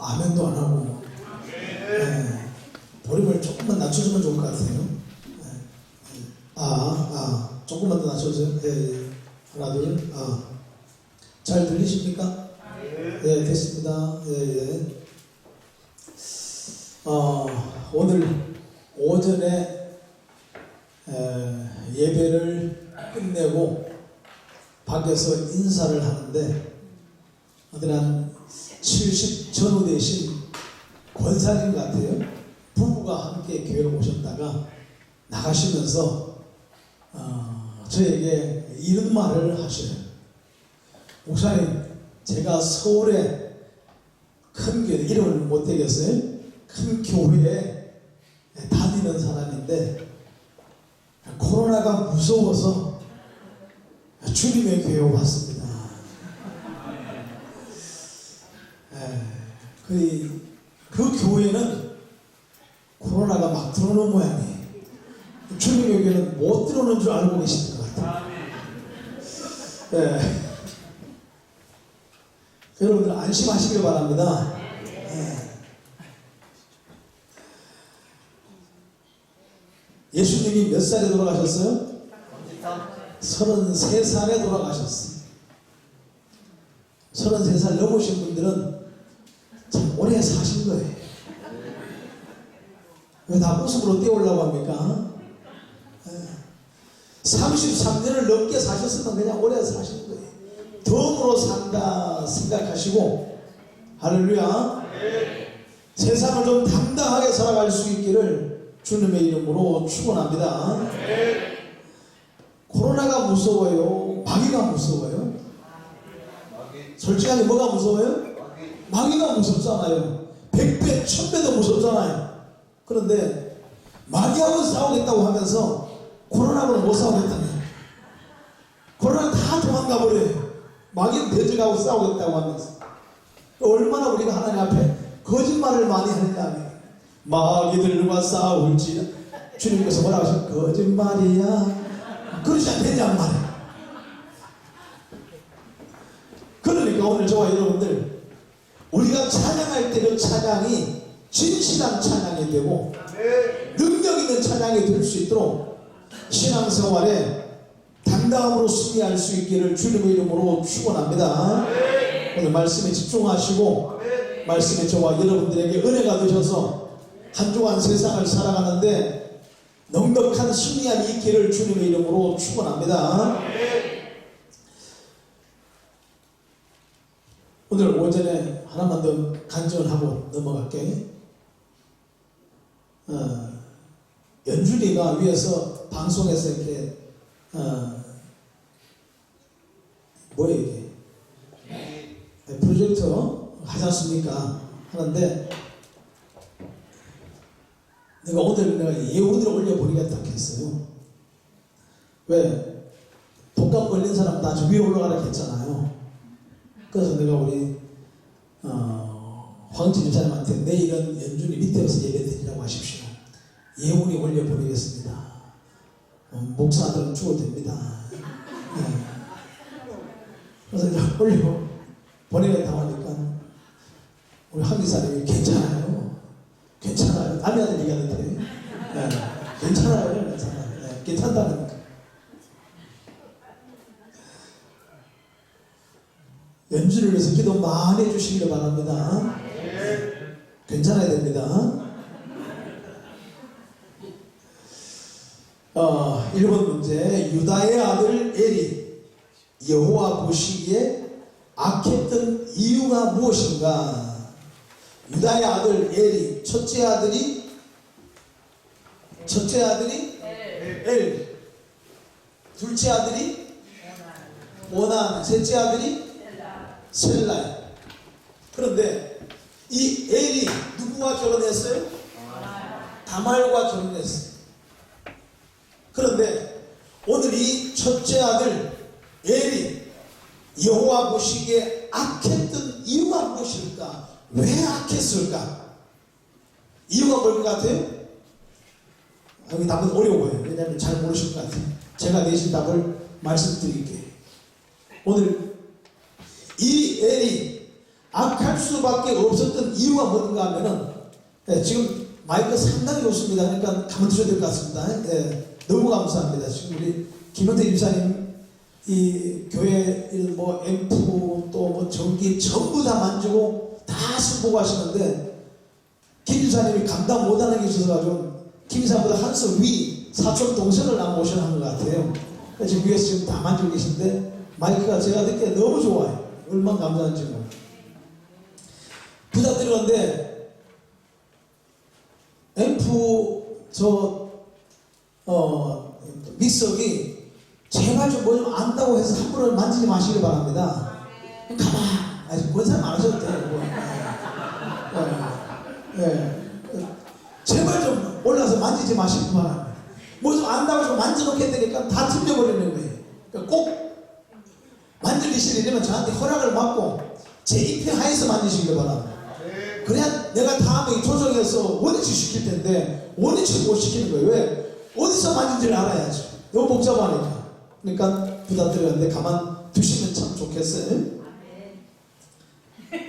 아멘도 안 하고 예, 볼륨을 조금만 낮춰주면 좋을 것 같아요. 예, 예. 아, 아, 조금만 더 낮춰주세요. 예, 예. 하나, 둘, 아. 잘 들리십니까? 예, 됐습니다. 예, 예. 어, 오늘 오전에 에, 예배를 끝내고 밖에서 인사를 하는데 어떤 한 70 전후 되신 권사님 같아요. 부부가 함께 교회를 오셨다가 나가시면서 어, 저에게 이런 말을 하셔요. 목사님, 제가 서울에 큰 교회, 이름을 못 대겠어요? 큰 교회에 다니는 사람인데 코로나가 무서워서 주님의 교회에 왔습니다. 에, 그, 그 교회는 코로나가 막 들어오는 모양이에요. 주님의 교회는 못 들어오는 줄 알고 계시는 것 같아요. 예. 여러분들 안심하시길 바랍니다. 예. 예수님이 몇 살에 돌아가셨어요? 33살에 돌아가셨어요. 33살 넘으신 분들은 참 오래 사신 거예요. 왜 다 웃음으로 떼우려고 합니까? 예. 33년을 넘게 사셨으면 그냥 오래 사신 거예요. 덤으로 산다 생각하시고 할렐루야 세상을 좀 당당하게 살아갈 수 있기를 주님의 이름으로 축원합니다. 코로나가 무서워요. 마귀가 무서워요. 솔직하게 뭐가 무서워요? 마귀가 무섭잖아요. 백배, 천배도 무섭잖아요. 그런데 마귀하고 싸우겠다고 하면서 코로나하고는 못 싸우겠다네요. 코로나 다 도망가 버려요. 마귀는 대적하고 싸우겠다고 하면서. 얼마나 우리가 하나님 앞에 거짓말을 많이 하느냐. 마귀들과 싸울지. 주님께서 뭐라고 하시죠? 거짓말이야. 그러지 않겠냔 말이야. 그러니까 오늘 저와 여러분들, 우리가 찬양할 때그 찬양이 진실한 찬양이 되고, 능력 있는 찬양이 될 수 있도록 신앙생활에 당당함으로 승리할 수 있기를 주님의 이름으로 축원합니다. 오늘 말씀에 집중하시고 말씀에 저와 여러분들에게 은혜가 되셔서 한 주간 세상을 살아가는데 넉넉한 승리한 있기를 주님의 이름으로 축원합니다. 오늘 오전에 하나만 더 간증을 하고 넘어갈게. 어, 연준이가 위에서 방송에서 이렇게 어, 뭐예요 이게? 네, 프로젝트 하지 않습니까? 하는데 내가 오늘 내가 예우들을 올려보리겠다 했어요. 왜? 독감 걸린 사람 다저 위에 올라가라 했잖아요. 그래서 내가 우리 어, 황진 집사님한테 내일은 연준이 밑에서 예배 드리라고 하십시오 예우리 올려보리겠습니다 어, 목사들은 죽어도 됩니다 네. 그래서 이제 올려 보내겠다고 하니까 우리 한기사님이 괜찮아요. 괜찮아요. 남의 아들 얘기하는데 네. 괜찮아요. 괜찮아요. 네. 괜찮다니까. 연주를 위해서 기도 많이 해주시기를 바랍니다. 괜찮아야 됩니다. 어, 1번 문제. 유다의 아들 엘이 여호와 보시기에 악했던 이유가 무엇인가? 유다의 아들 엘이 첫째 아들이? 첫째 아들이? 엘. 둘째 아들이? 오난 셋째 아들이 셀라 그런데 이 엘이 누구와 결혼했어요? 다말과 결혼했어요. 그런데 오늘 이 첫째 아들 엘이 여호와 보시기에 악했던 이유가 무엇일까? 왜 악했을까? 이유가 뭘 것 같아요? 아, 여기 답은 어려워요. 왜냐하면 잘 모르실 것 같아요. 제가 내신 답을 말씀드릴게요. 오늘 이 엘이 악할 수밖에 없었던 이유가 뭔가 하면은 예, 지금 마이크 상당히 좋습니다. 그러니까 두셔야 될 것 같습니다. 예, 너무 감사합니다. 지금 우리 김현태 유사님 이 교회 이뭐 앰프 또뭐 전기 전부 다 만지고 다 승복하시는데 김 유사님이 감당 못하는 게 있어서 김 유사보다 한수 위 사촌 동생을 나 모셔놓은 것 같아요. 그래서 지금 위에서 지금 다 만지고 계신데 마이크가 제가 듣기에 너무 좋아요. 얼마나 감사한지 몰라요. 부탁드리는데 앰프 저 어 믹서기 제발 좀 뭐 좀 안다고 해서 함부로 만지지 마시기 바랍니다. 가만 아직 그런 사람 안 하셔도 돼요. 뭐. 예. 예. 제발 좀 올라서 만지지 마시기 바랍니다. 뭐 좀 안다고 좀 만져놓겠다니까 다 틀려버리는 거예요. 그러니까 꼭 만들리시려면 저한테 허락을 받고 제 입회 하에서 만드시길 바랍니다. 그래야 내가 다음에 조정해서 원위치 시킬 텐데 원위치 못 시키는 거예요. 왜? 어디서 만든지를 알아야죠. 너무 복잡하니까. 그러니까 부탁드렸는데 가만 두시면 참 좋겠어요.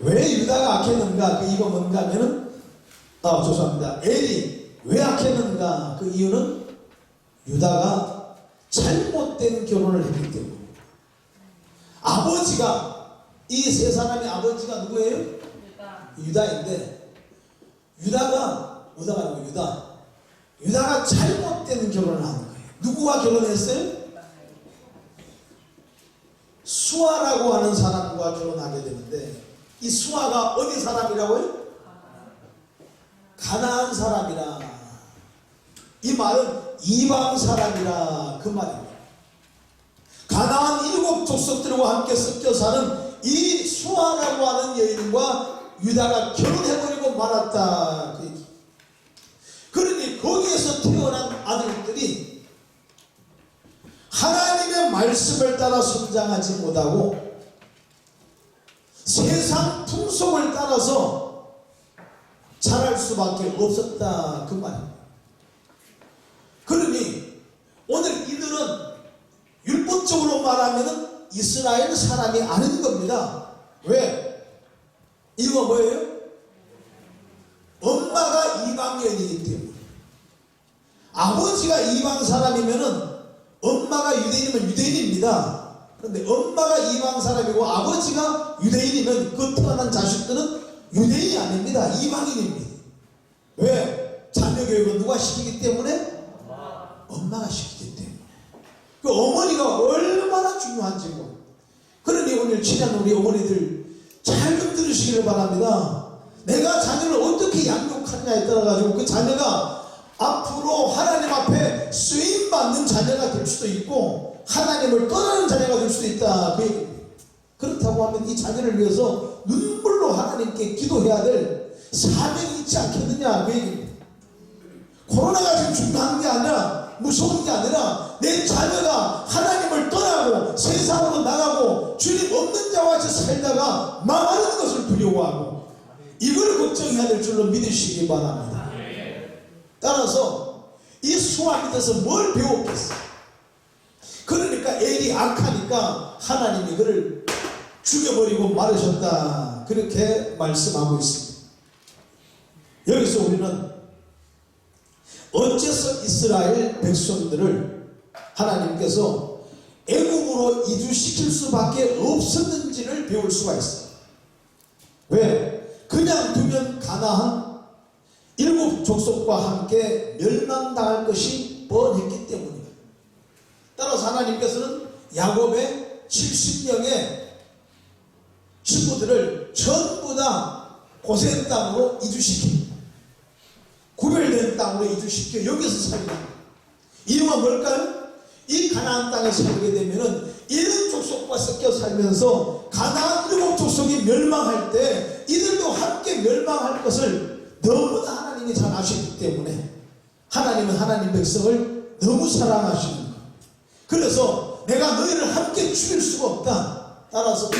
왜 유다가 악했는가? 그 이유가 뭔가 하면은 아 죄송합니다. 엘이 왜 악했는가? 그 이유는 유다가 잘못된 결혼을 했기 때문입니다. 아버지가 이 세 사람의 아버지가 누구예요? 유다 인데 유다가 유다가 아니고 유다 유다가 잘못된 결혼을 하는 거예요. 누구와 결혼했어요? 수아라고 하는 사람과 결혼하게 되는데 이 수아가 어디 사람이라고요? 가나안 사람이라 이 말은 이방 사람이라 그 말입니다. 가나안 일곱 족속들과 함께 섞여 사는 이 수아라고 하는 여인과 유다가 결혼해버리고 말았다. 그. 그러니 거기에서 태어난 아들들이 하나님의 말씀을 따라 성장하지 못하고 세상 풍속을 따라서 자랄 수밖에 없었다. 그 말입니다. 그러니 오늘 이들은 율법적으로 말하면 이스라엘 사람이 아닌 겁니다. 왜? 이유가 뭐예요? 엄마가 이방인이기 때문에. 아버지가 이방 사람이면은 엄마가 유대인이면 유대인입니다. 그런데 엄마가 이방 사람이고 아버지가 유대인이면 그 태어난 자식들은 유대인이 아닙니다. 이방인입니다. 왜? 자녀 교육은 누가 시키기 때문에? 엄마가 시키기 때문에. 그 어머니가 얼마나 중요한지 뭐. 그러니 오늘 친한 우리 어머니들 잘 좀 들으시기를 바랍니다. 내가 자녀를 어떻게 양육하느냐에 따라 가지고 그 자녀가 앞으로 하나님 앞에 쓰임 받는 자녀가 될 수도 있고 하나님을 떠나는 자녀가 될 수도 있다. 그 얘기. 그렇다고 하면 이 자녀를 위해서 눈물로 하나님께 기도해야 될 사명이 있지 않겠느냐 그 얘기입니다. 코로나가 지금 중요한 게 아니라 무서운 게 아니라 내 자녀가 하나님을 떠나고 세상으로 나가고 주님 없는 자와 같이 살다가 망하는 것을 두려워하고 이걸 걱정해야 될 줄로 믿으시기 바랍니다. 따라서 이 수아 밑에서 뭘 배웠겠어? 그러니까 엘이 악하니까 하나님이 그를 죽여버리고 말으셨다. 그렇게 말씀하고 있습니다. 여기서 우리는 어째서 이스라엘 백성들을 하나님께서 애국으로 이주시킬 수밖에 없었는지를 배울 수가 있어요. 왜? 그냥 두면 가나안 일곱 족속과 함께 멸망당할 것이 뻔했기 때문입니다. 따라서 하나님께서는 야곱의 70명의 친구들을 전부 다 고센 땅으로 이주시킵니다. 구별된 땅으로 이주시켜 여기서 됩니다. 이유가 뭘까요? 이 가나안 땅에 살게 되면은 이런 족속과 섞여 살면서 가나안 일곱 족속이 멸망할 때 이들도 함께 멸망할 것을 너무나 하나님이 잘 아셨기 때문에 하나님은 하나님 백성을 너무 사랑하시는 거예요. 그래서 내가 너희를 함께 죽일 수가 없다. 따라서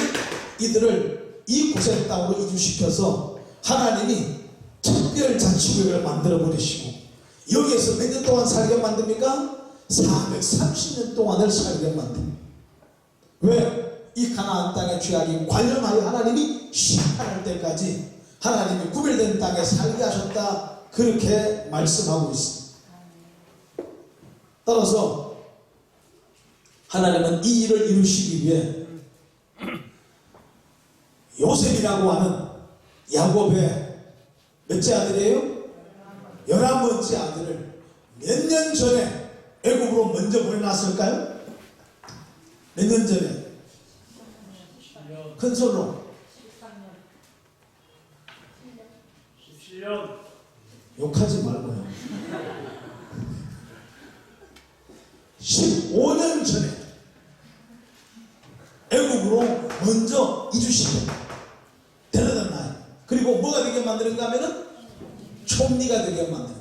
이들을 이 고생 땅으로 이주시켜서 하나님이 특별 자치구역을 만들어 버리시고 여기에서 몇 년 동안 살게 만듭니까? 430년 동안을 살게 만듭니다. 왜? 이 가나안 땅의 죄악이 관련하여 하나님이 심판할 때까지 하나님이 구별된 땅에 살게 하셨다 그렇게 말씀하고 있습니다. 따라서 하나님은 이 일을 이루시기 위해 요셉이라고 하는 야곱의 몇째 아들이에요? 열한 번째 아들을 몇 년 전에 애굽으로 먼저 보내놨을까요? 몇 년 전에? 큰 소리로 17년 욕하지 말고요. 15년 전에 애국으로 먼저 놔요. 그리고 뭐가 되게 만드는가 하면은 총리가 되게 만드는.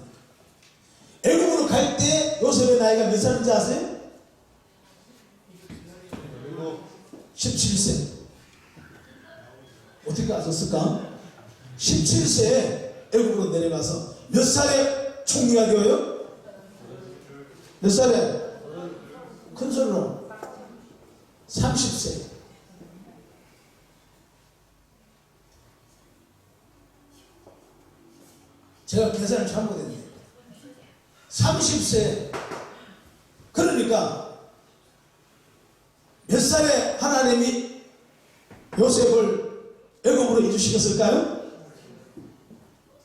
애국으로 갈 때 요셉의 나이가 몇 살인지 아세요? 17세. 어떻게 아셨을까? 17세에 애국으로 내려가서 몇 살에 총리가 되어요? 몇 살에? 큰 소리로 30세. 제가 계산을 잘못했네요. 30세. 그러니까 몇 살에 하나님이 요셉을 애굽으로 이주 시켰을까요?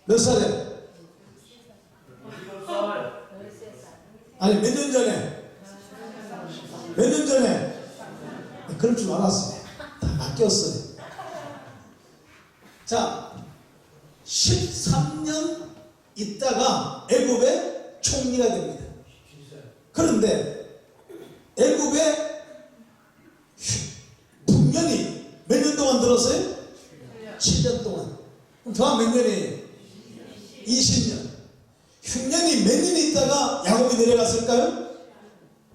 몇 살에? 아니 몇 년 전에? 몇 년 전에? 그럴 줄 알았어요. 다 바뀌었어요. 자, 13년 있다가 애굽의 총리가 됩니다. 그런데 애굽의 분명히 몇 년 동안 들었어요? 7년 동안. 그럼 더한 몇 년이에요? 20년. 흉년이 몇 년 있다가 야곱이 내려갔을까요?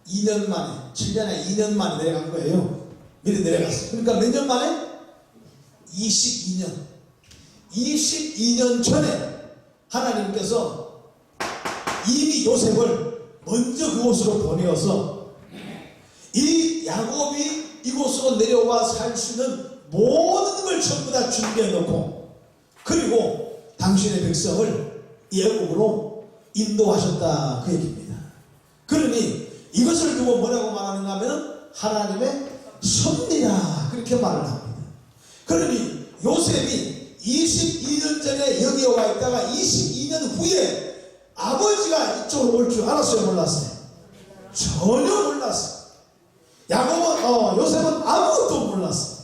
2년 만에, 7년에 2년 만에 내려간 거예요. 미리 내려갔어요. 그러니까 몇 년 만에? 22년. 22년 전에 하나님께서 이미 요셉을 먼저 그곳으로 보내어서 이 야곱이 이곳으로 내려와 살 수 있는 모든 걸 전부 다 준비해 놓고 그리고 당신의 백성을 이 애국으로 인도하셨다 그 얘기입니다. 그러니 이것을 두고 뭐라고 말하는가 하면 하나님의 섭리라 그렇게 말을 합니다. 그러니 요셉이 22년 전에 여기에 와 있다가 22년 후에 아버지가 이쪽으로 올 줄 알았어요 몰랐어요? 전혀 몰랐어요. 야곱은 어, 요셉은 아무것도 몰랐어.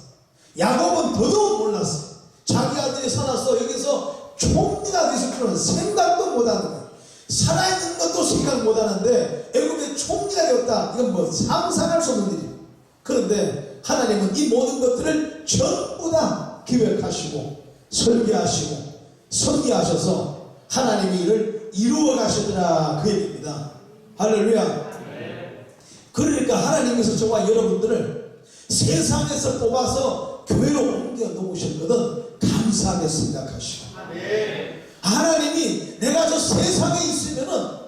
야곱은 더더욱 몰랐어. 자기 아들이 살아서 여기서 총리가 되실 줄은 생각도 못하는 거야. 살아있는 것도 생각 못하는데 애굽의 총리가 되었다. 이건 뭐 상상할 수 없는 일이에요. 그런데 하나님은 이 모든 것들을 전부 다 기획하시고 설계하시고 설계하셔서 하나님의 일을 이루어 가시더라 그 얘기입니다. 할렐루야. 그러니까 하나님께서 저와 여러분들을 세상에서 뽑아서 교회로 옮겨 놓으셨거든 감사하게 생각하시고 하나님이 내가 저 세상에 있으면은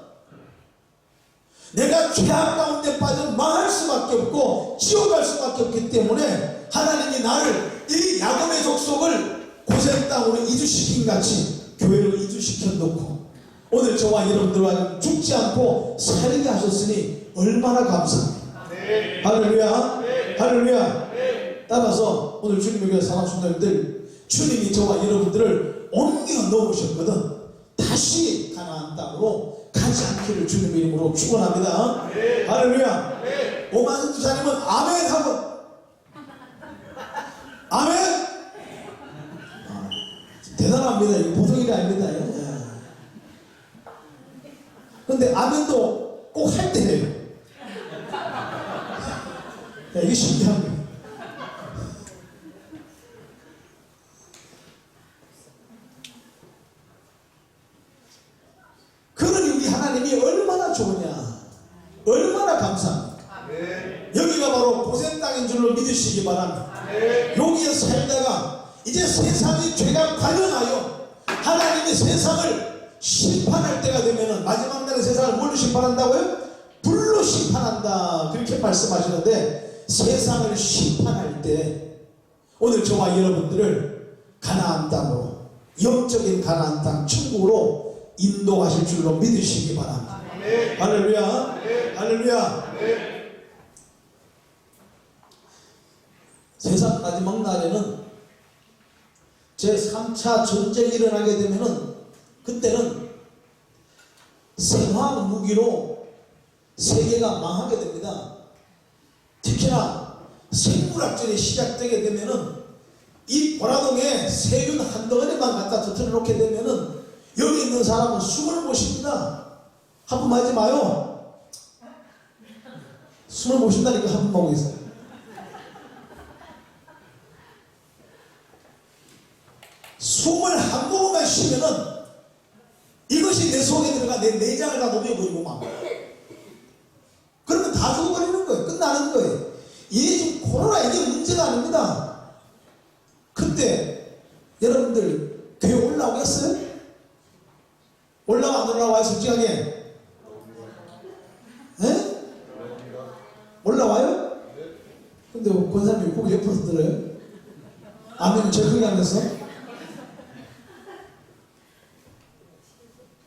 내가 죄악 가운데 빠져 망할 수밖에 없고 지옥 갈 수밖에 없기 때문에 하나님이 나를 이 야곱의 족속을 고생 땅으로 이주시킨 같이 교회로 이주시켜 놓고 오늘 저와 여러분들과 죽지 않고 살게 하셨으니 얼마나 감사합니다. 할렐루야. 할렐루야. 따라서 오늘 주님의 교회 사랑 순자님들 주님이 저와 여러분들을 옮겨 놓으셨거든. 다시 가나안 땅으로 가지 않기를 주님의 이름으로 축원합니다. 할렐루야. 오만 주사님은 아멘 하고 아멘. 아, 대단합니다. 이거 보통 일이 아닙니다. 예. 근데 아멘도 꼭 할 때 해요. 야, 이게 신기한 거예요. 그러니 우리 하나님이 얼마나 좋으냐, 얼마나 감사합니까? 여기가 바로 고생 땅인 줄로 믿으시기 바랍니다. 여기에 살다가 이제 세상이 죄가 관영하여 하나님이 세상을 심판할 때가 되면은 마지막 날에 세상을 뭘로 심판한다고요? 불로 심판한다 그렇게 말씀하시는데 세상을 심판할 때 오늘 저와 여러분들을 가나안 땅으로 영적인 가나안 땅 천국으로 인도하실 줄로 믿으시기 바랍니다. 할렐루야. 할렐루야. 세상 마지막 날에는 제3차 전쟁이 일어나게 되면은 그때는 생화 무기로 세계가 망하게 됩니다. 특히나 생물학전이 시작되게 되면은 이 보라동에 세균 한 덩어리만 갖다 터뜨려 놓게 되면은 여기 있는 사람은 숨을 못 쉽니다. 한번 하지 마요. 숨을 못 쉰다니까 한번 하고 있어요. 숨을 한 모금만 쉬면은 이것이 내 속에 들어가 내 내장을 다 녹여버리고 막 그러면 다 죽어버리는 거예요. 끝나는 거예요. 이게 지금 코로나 이게 문제가 아닙니다. 그때 여러분들 교회 올라오겠어요? 올라와 안 올라와요 솔직하게? 에? 올라와요? 근데 권사님이 고개 옆으로 들어요? 아멘은 제일 크게 하면서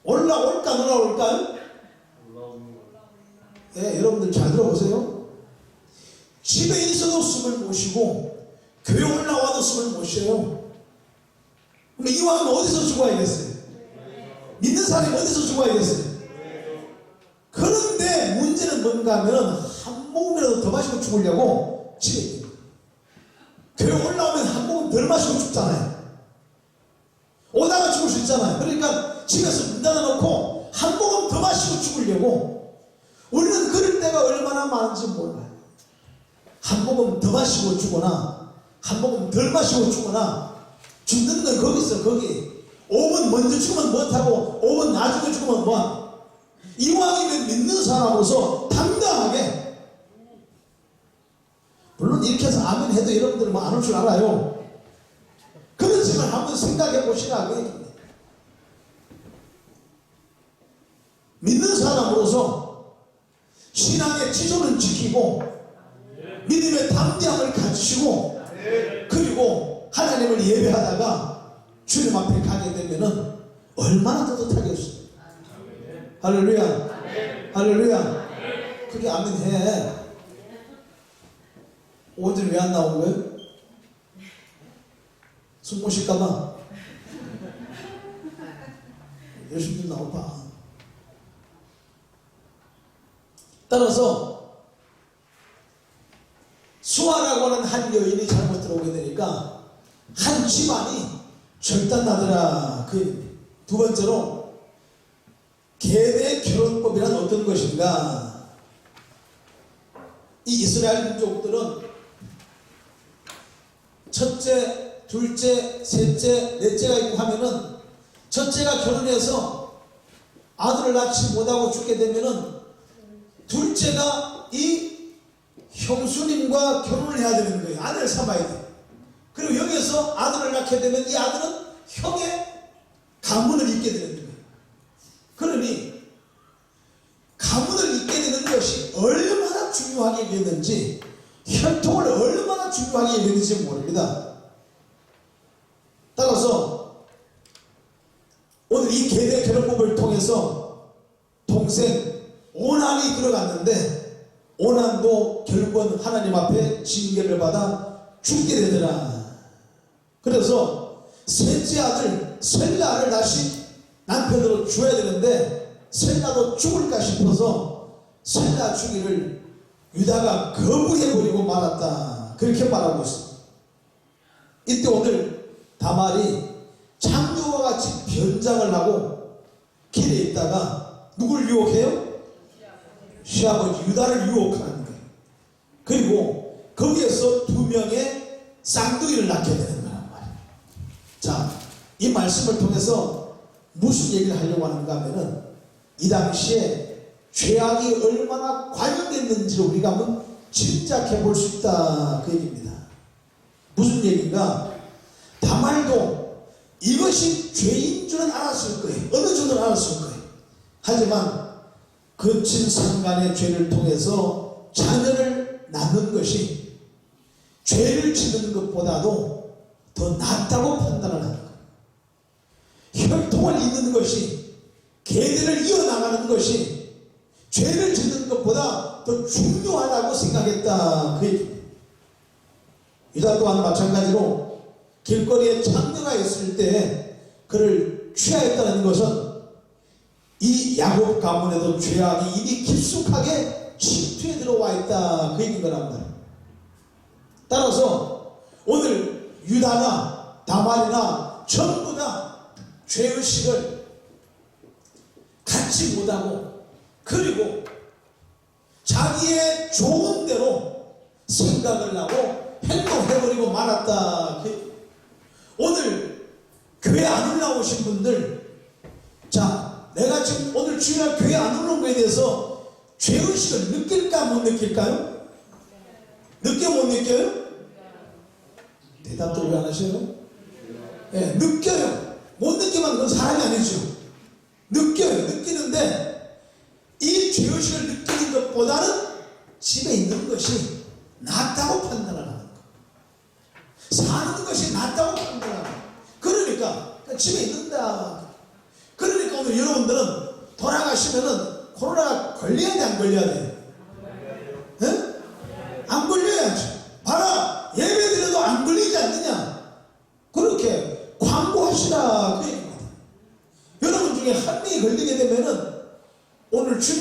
올라올까 안 올라올까요? 예, 여러분들 잘 들어보세요. 집에 있어도 숨을 못 쉬고 교회 올라와도 숨을 못 쉬어요. 그럼 이왕은 어디서 죽어야겠어요? 믿는 사람이 어디서 죽어야겠어요? 그런데 문제는 뭔가 하면 한 모금이라도 더 마시고 죽으려고 집에 올라오면 한 모금 덜 마시고 죽잖아요. 오다가 죽을 수 있잖아요. 그러니까 집에서 문 닫아놓고 한 모금 더 마시고 죽으려고 우리는 그럴 때가 얼마나 많은지 몰라요. 한 모금 더 마시고 죽거나 한 모금 덜 마시고 죽거나 죽는 건 거기서 거기 5분 먼저 죽으면 못하고 5분 나중에 죽으면 뭐하고 이왕이면 믿는 사람으로서 당당하게 물론 이렇게 해서 아멘 해도 여러분들은 뭐 안 올 줄 알아요. 그렇지만 한번 생각해 보시라고 얘기합니다. 믿는 사람으로서 신앙의 지조를 지키고 믿음의 담대함을 가지시고 그리고 하나님을 예배하다가 주님 앞에 가게 되면은 얼마나 따뜻하겠어요. 할렐루야. 할렐루야. 그게 아멘 해. 오늘 왜 안 나온 거예요? 숨못 쉴까봐. 열심히 좀 나오봐. 따라서 수아라고 하는 한 여인이 잘못 들어오게 되니까 한 집안이 절단나더라. 그두 번째로 계대 결혼법이란 어떤 것인가? 이 이스라엘 민족들은 첫째, 둘째, 셋째, 넷째가 있고 하면은 첫째가 결혼해서 아들을 낳지 못하고 죽게 되면은 둘째가 이 형수님과 결혼을 해야 되는 거예요. 아내를 삼아야 돼. 그리고 여기서 아들을 낳게 되면 이 아들은 형의 가문을 잇게 되는 거예요. 그러니 가문을 잇게 되는 것이 얼마나 중요하게 여겼는지 혈통을 얼마나 중요하게 여겼는지 모릅니다. 따라서 오늘 이 계대 결혼법을 통해서 동생 오난이 들어갔는데 오난도 결국은 하나님 앞에 징계를 받아 죽게 되더라. 그래서 셋째 아들 셀라를 다시 남편으로 줘야 되는데 셀라도 죽을까 싶어서 셀라 주기를 유다가 거부해버리고 말았다. 그렇게 말하고 있습니다. 이때 오늘 다말이 창조와 같이 변장을 하고 길에 있다가 누굴 유혹해요? 시아버지 유다를 유혹하는 거예요. 그리고 거기에서 두 명의 쌍둥이를 낳게 되는 거란 말이에요. 자, 이 말씀을 통해서 무슨 얘기를 하려고 하는가 하면은 이 당시에 죄악이 얼마나 과잉됐는지를 우리가 한번 짐작해 볼 수 있다 그 얘기입니다. 무슨 얘기인가? 다말도 이것이 죄인 줄은 알았을 거예요. 어느 정도는 알았을 거예요. 하지만 거친 상간의 죄를 통해서 자녀를 낳는 것이 죄를 짓는 것보다도 더 낫다고 판단을 하는 거예요. 혈통을 잇는 것이 계대를 이어나가는 것이 죄를 짓는 것보다 더 중요하다고 생각했다 그. 유다 또한 마찬가지로 길거리에 창녀가 있을 때 그를 취하였다는 것은 이 야곱 가문에도 죄악이 이미 깊숙하게 침투해 들어와 있다 그 얘기인 거란 말이에요. 따라서 오늘 유다나 다말이나 전부 다 죄의식을 갖지 못하고 그리고 자기의 좋은 대로 생각을 하고 행동해버리고 말았다. 그 오늘 교회 안 올라오신 분들 자 내가 지금 오늘 주일날 교회 안 올라온 거에 대해서 죄의식을 느낄까 못 느낄까요? 느껴 못 느껴요? 대답도 왜 안 하셔요? 예, 느껴요. 못 느끼면 그건 사람이 아니죠. 느껴요. 느끼는데 이 죄의식을 느끼는 것보다는 집에 있는 것이 낫다고 판단을 하는 거. 사는 것이 낫다고 판단하는 거. 그러니까 집에 있는다. 그러니까 오늘 여러분들은 돌아가시면은 코로나 걸려야 돼, 안 걸려야 돼? 예? 안 걸려야지.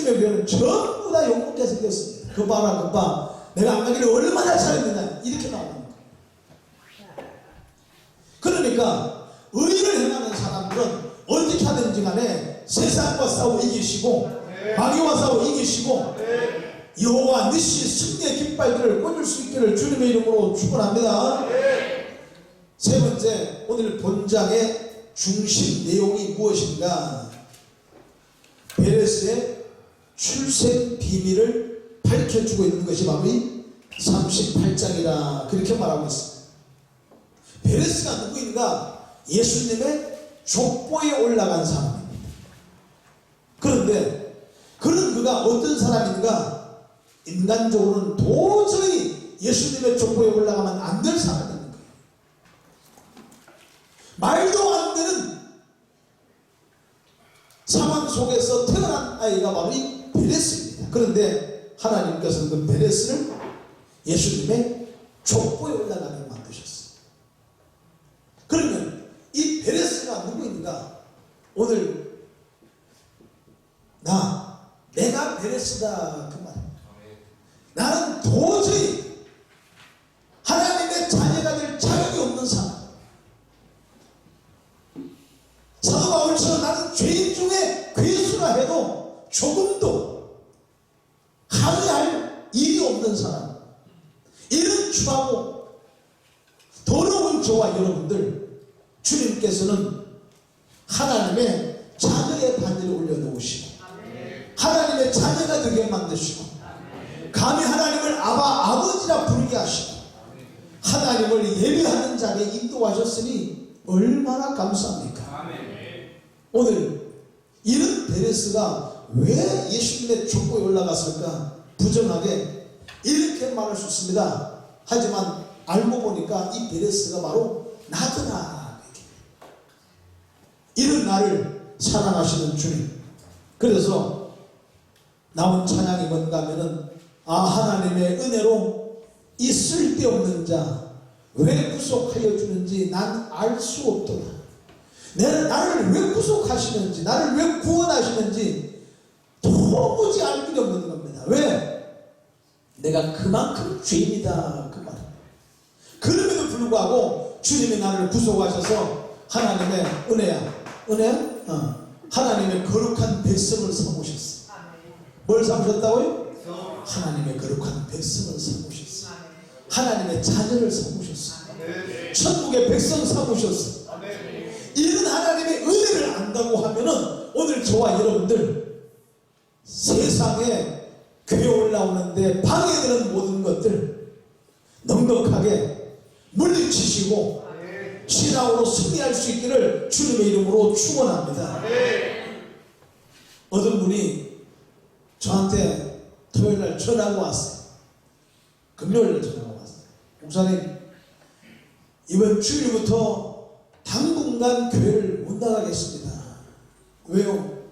70의 교회는 전부 다 영국에 생겼습니다. 그 봐라, 그 봐. 내가 안 가기를 얼마나 잘했느냐. 이렇게 나옵니다. 그러니까, 의를 행하는 사람들은 어떻게 하든지 간에 세상과 싸워 이기시고, 마귀와 싸워 이기시고, 여호와 니시 승리의 깃발들을 꽂을 수 있기를 주님의 이름으로 축원합니다. 세 번째, 오늘 본장의 중심 내용이 무엇인가? 베레스의 출생 비밀을 밝혀주고 있는 것이 바로 이 38장이라 그렇게 말하고 있습니다. 베레스가 누구인가? 예수님의 족보에 올라간 사람입니다. 그런데 그런 그가 어떤 사람인가? 인간적으로는 도저히 예수님의 족보에 올라가면 안될 거예요. 말도 안 되는 상황 속에서 태어난 아이가 바로 이. 그런데 하나님께서는 그 베레스를 예수님의 족보에 올라가게 만드셨어요. 그러면 이 베레스가 누구인가? 오늘 나 내가 베레스다 그 말입니다. 나는 도저히 하나님의 자녀가 될 자격이 없는 사람. 사도 바울처럼 나는 죄인 중에 괴수라 해도 조금도 항의할 일이 없는 사람. 이런 추하고 더러운 저와 여러분들 주님께서는 하나님의 자녀의 반열에 올려놓으시고 하나님의 자녀가 되게 만드시고 감히 하나님을 아바 아버지라 부르게 하시고 하나님을 예배하는 자리에 인도하셨으니 얼마나 감사합니까? 오늘 이런 베레스가 왜 예수님의 족보에 올라갔을까? 부정하게 이렇게 말할 수 있습니다. 하지만 알고 보니까 이 베레스가 바로 나더라. 이런 나를 사랑하시는 주님. 그래서 나온 찬양이 뭔가 하면은 아 하나님의 은혜로 이 쓸데없는 자 왜 구속하여 주는지 난 알 수 없도다. 내가 나를 왜 구속하시는지 나를 왜 구원하시는지 도무지 알 길이 없는 겁니다. 왜? 내가 그만큼 죄인이다 그 말입니다. 그럼에도 불구하고 주님이 나를 구속하셔서 하나님의 은혜야 은혜야? 어. 하나님의 거룩한 백성을 삼으셨어. 뭘 삼으셨다고요? 하나님의 거룩한 백성을 삼으셨어. 하나님의 자녀를 삼으셨어. 천국의 백성 삼으셨어. 이런 하나님의 은혜를 안다고 하면은 오늘 저와 여러분들 세상에 교회 올라오는데 방해되는 모든 것들 넉넉하게 물리치시고 신앙으로 승리할 수 있기를 주님의 이름으로 축원합니다. 어떤 분이 저한테 토요일 날 전화가 왔어요. 금요일에 전화가 왔어요. 목사님, 이번 주일부터 당분간 교회를 못 나가겠습니다. 왜요?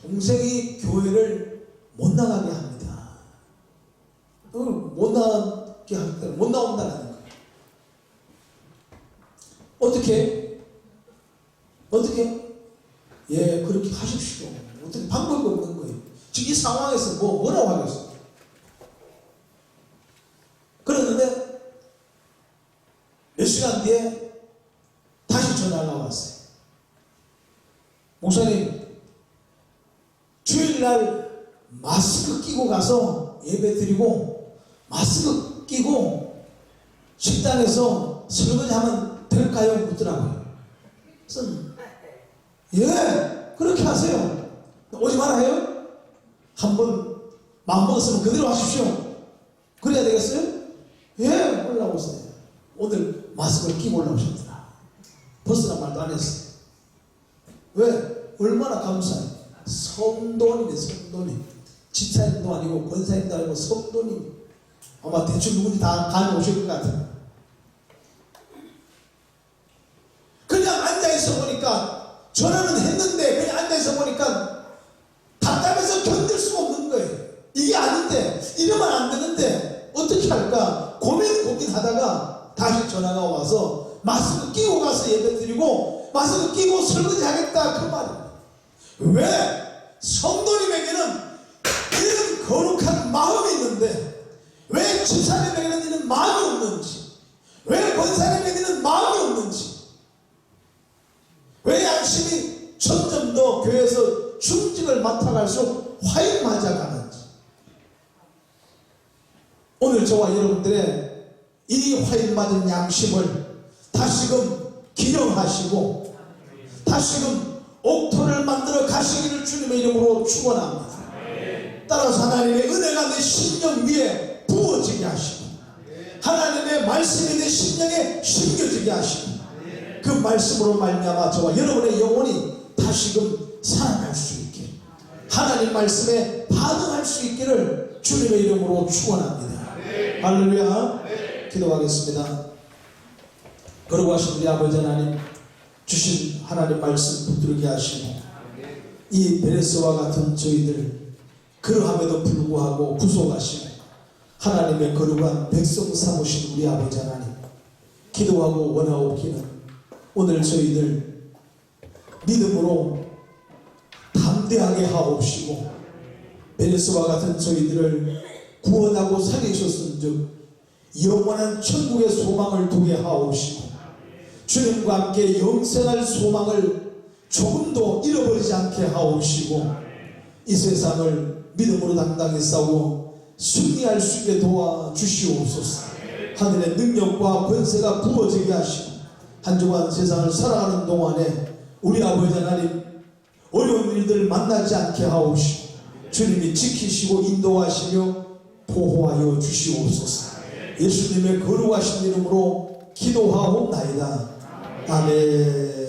동생이 교회를 못 나가게 합니다. 어, 못 나가게 합니다. 못 나온다는. 어떻게? 어떻게? 예, 그렇게 하십시오. 어떻게 방법이 없는 거예요. 지금 이 상황에서 뭐, 뭐라고 하겠어요? 그러는데, 몇 시간 뒤에 다시 전화가 왔어요. 목사님, 주일날 마스크 끼고 가서 예배 드리고, 마스크 끼고 식당에서 설거지 하면 될까요? 묻더라고요. 그래서 예, 그렇게 하세요. 오지 말아요. 한번 마음 먹었으면 그대로 하십시오. 그래야 되겠어요? 예, 올라오세요. 오늘 마스크를 끼고 올라오셨더라. 벗으란 말도 안 했어요. 왜? 얼마나 감사해요. 성도님이 성도님. 지차님도 아니고 권사님도 아니고 성도님. 아마 대충 누군지 다 감이 오실 것 같아요. 그냥 앉아있어 보니까 전화는 했는데 그냥 앉아있어 보니까 답답해서 견딜 수가 없는 거예요. 이게 아닌데 이러면 안 되는데 어떻게 할까 고민 고민하다가 다시 전화가 와서 마스크 끼고 가서 예배 드리고 마스크 끼고 설거지 하겠다 그 말이에요. 왜 성도님에게는 이런 거룩한 마음이 있는데 왜 지사님에게는 이런 마음이 없는지 왜 권사님에게는 마음이 없는지 왜 양심이 점점 더 교회에서 충직을 맡아갈수록 화인 맞아가는지 오늘 저와 여러분들의 이 화인 맞은 양심을 다시금 기념하시고 다시금 옥토를 만들어 가시기를 주님의 이름으로 축원합니다. 따라서 하나님의 은혜가 내 심령 위에 부어지게 하시고 하나님의 말씀이 내 심령에 심겨지게 하시고 그 말씀으로 말미암아 저와 여러분의 영혼이 다시금 살아날 수 있게 하나님 말씀에 반응할 수 있기를 주님의 이름으로 축원합니다. 할렐루야. 기도하겠습니다. 그러고 하신 우리 아버지 하나님 주신 하나님 말씀 붙들게 하시고 이 베레스와 같은 저희들 그러함에도 불구하고 구속하시고 하나님의 거룩한 백성 삼으신 우리 아버지 하나님 기도하고 원하옵기는 오늘 저희들 믿음으로 담대하게 하옵시고 베레스와 같은 저희들을 구원하고 살리셨은즉 영원한 천국의 소망을 두게 하옵시고 주님과 함께 영생할 소망을 조금도 잃어버리지 않게 하옵시고 이 세상을 믿음으로 당당히 싸우고 승리할 수 있게 도와 주시옵소서. 하늘의 능력과 권세가 부어지게 하시고 한 주간 세상을 살아가는 동안에 우리 아버지 하나님 어려운 일들 만나지 않게 하옵시고 주님이 지키시고 인도하시며 보호하여 주시옵소서. 예수님의 거룩하신 이름으로 기도하옵나이다. 아멘